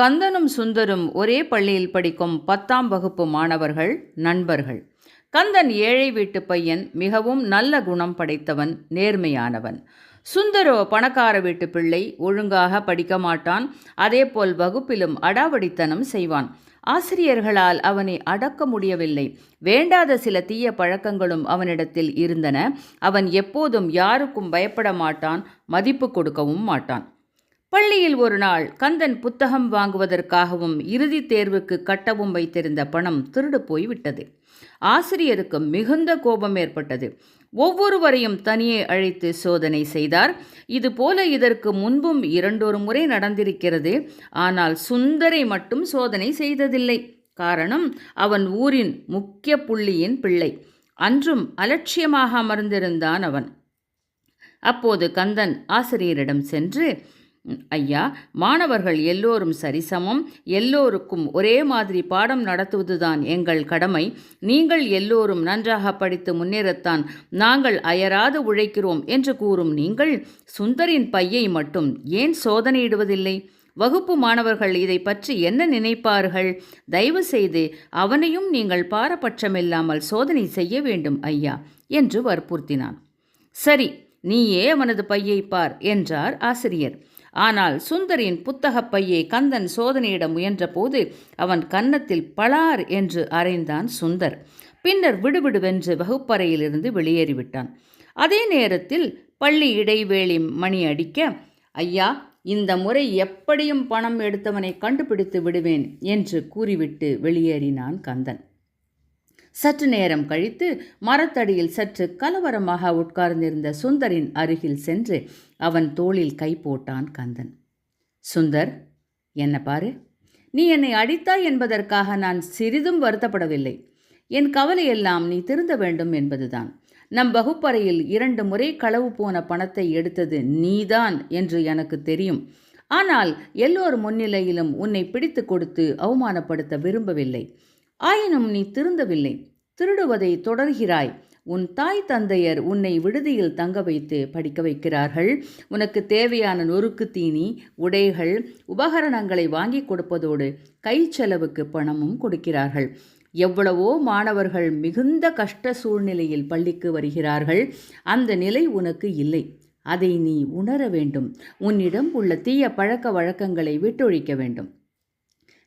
கந்தனும் சுந்தரும் ஒரே பள்ளியில் படிக்கும் பத்தாம் வகுப்பு மாணவர்கள் நண்பர்கள். கந்தன் ஏழை வீட்டு பையன் மிகவும் நல்ல குணம் படைத்தவன் நேர்மையானவன். சுந்தரோ பணக்கார வீட்டு பிள்ளை ஒழுங்காக படிக்க மாட்டான் அதேபோல் வகுப்பிலும் அடாவடித்தனம் செய்வான். ஆசிரியர்களால் அவனை அடக்க முடியவில்லை. வேண்டாத சில தீய பழக்கங்களும் அவனிடத்தில் இருந்தன. அவன் எப்போதும் யாருக்கும் பயப்பட மாட்டான் மதிப்பு கொடுக்கவும் மாட்டான். பள்ளியில் ஒரு நாள் கந்தன் புத்தகம் வாங்குவதற்காகவும் இறுதித் தேர்வுக்கு கட்டவும் வைத்திருந்த பணம் திருடு போய்விட்டது. ஆசிரியருக்கு மிகுந்த கோபம் ஏற்பட்டது. ஒவ்வொருவரையும் தனியே அழைத்து சோதனை செய்தார். இதுபோல இதற்கு முன்பும் இரண்டொரு முறை நடந்திருக்கிறது. ஆனால் சுந்தரை மட்டும் சோதனை செய்ததில்லை. காரணம் அவன் ஊரின் முக்கிய புள்ளியின் பிள்ளை. அன்றும் அலட்சியமாக அமர்ந்திருந்தான் அவன். அப்போது கந்தன் ஆசிரியரிடம் சென்று ஐயா மாணவர்கள் எல்லோரும் சரிசமம். எல்லோருக்கும் ஒரே மாதிரி பாடம் நடத்துவதுதான் எங்கள் கடமை. நீங்கள் எல்லோரும் நன்றாக படித்து முன்னேறத்தான் நாங்கள் அயராது உழைக்கிறோம் என்று கூறும் நீங்கள் சுந்தரின் பையை மட்டும் ஏன் சோதனையிடுவதில்லை? வகுப்பு மாணவர்கள் இதை பற்றி என்ன நினைப்பார்கள்? தயவு செய்து அவனையும் நீங்கள் பாரபட்சமில்லாமல் சோதனை செய்ய வேண்டும் ஐயா என்று வற்புறுத்தினான். சரி நீயே அவனது பையை பார் என்றார் ஆசிரியர். ஆனால் சுந்தரின் புத்தகப் பையை கந்தன் சோதனையிட முயன்றபோது அவன் கன்னத்தில் பளார் என்று அறைந்தான் சுந்தர். பின்னர் விடுவிடுவென்று வகுப்பறையிலிருந்து வெளியேறிவிட்டான். அதே நேரத்தில் பள்ளி இடைவேளி மணி அடிக்க ஐயா இந்த முறை எப்படியும் பணம் எடுத்தவனை கண்டுபிடித்து விடுவேன் என்று கூறிவிட்டு வெளியேறினான் கந்தன். சற்று நேரம் கழித்து மரத்தடியில் சற்று கலவரமாக உட்கார்ந்திருந்த சுந்தரின் அருகில் சென்று அவன் தோளில் கை போட்டான் கந்தன். சுந்தர் என்ன பாரு. நீ என்னை அடித்தாய் என்பதற்காக நான் சிறிதும் வருத்தப்படவில்லை. என் கவலையெல்லாம் நீ திருந்த வேண்டும் என்பதுதான். நம் வகுப்பறையில் இரண்டு முறை களவு போன பணத்தை எடுத்தது நீதான் என்று எனக்கு தெரியும். ஆனால் எல்லோர் முன்னிலையிலும் உன்னை பிடித்து கொடுத்து அவமானப்படுத்த விரும்பவில்லை. ஆயினும் நீ திருந்தவில்லை. திருடுவதை தொடர்கிறாய். உன் தாய் தந்தையர் உன்னை விடுதியில் தங்க வைத்து படிக்க வைக்கிறார்கள். உனக்கு தேவையான நொறுக்கு தீனி உடைகள் உபகரணங்களை வாங்கி கொடுப்பதோடு கை செலவுக்கு பணமும் கொடுக்கிறார்கள். எவ்வளவோ மாணவர்கள் மிகுந்த கஷ்ட சூழ்நிலையில் பள்ளிக்கு வருகிறார்கள். அந்த நிலை உனக்கு இல்லை. அதை நீ உணர வேண்டும். உன்னிடம் உள்ள தீய பழக்க வழக்கங்களை விட்டொழிக்க வேண்டும்.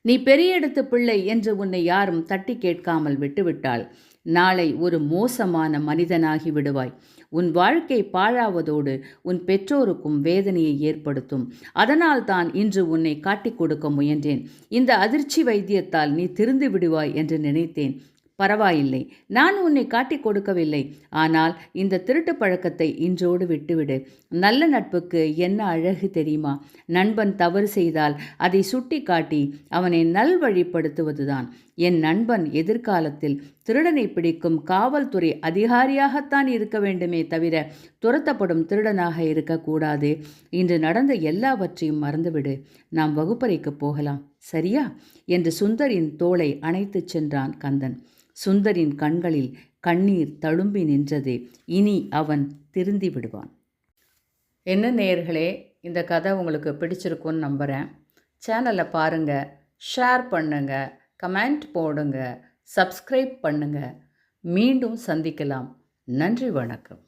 நீ பெரிய இடத்து பிள்ளை என்று உன்னை யாரும் தட்டி கேட்காமல் விட்டுவிட்டாள். நாளை ஒரு மோசமான மனிதனாகி விடுவாய். உன் வாழ்க்கை பாழாவதோடு உன் பெற்றோருக்கும் வேதனையை ஏற்படுத்தும். அதனால் தான் இன்று உன்னை காட்டிக் கொடுக்க முயன்றேன். இந்த அதிர்ச்சி வைத்தியத்தால் நீ திருந்து விடுவாய் என்று நினைத்தேன். பரவாயில்லை. நான் உன்னை காட்டிக் கொடுக்கவில்லை. ஆனால் இந்த திருட்டு பழக்கத்தை இன்றோடு விட்டுவிடு. நல்ல நட்புக்கு என்ன அழகு தெரியுமா? நண்பன் தவறு செய்தால் அதை சுட்டி காட்டி அவனை நல்வழிப்படுத்துவதுதான். என் நண்பன் எதிர்காலத்தில் திருடனை பிடிக்கும் காவல்துறை அதிகாரியாகத்தான் இருக்க வேண்டுமே தவிர துரத்தப்படும் திருடனாக இருக்கக்கூடாது. இன்று நடந்த எல்லாவற்றையும் மறந்துவிடு. நாம் வகுப்பறைக்கு போகலாம். சரியா? என்று சுந்தரின் தோளை அணைத்துச் சென்றான் கந்தன். சுந்தரின் கண்களில் கண்ணீர் தழும்பி நின்றது. இனி அவன் திருந்தி விடுவான். என்ன நேயர்களே இந்த கதை உங்களுக்கு பிடிச்சிருக்குன்னு நம்புகிறேன் சேனலை பாருங்கள் ஷேர் பண்ணுங்கள் கமெண்ட் போடுங்கள் சப்ஸ்கிரைப் பண்ணுங்கள் மீண்டும் சந்திக்கலாம். நன்றி வணக்கம்.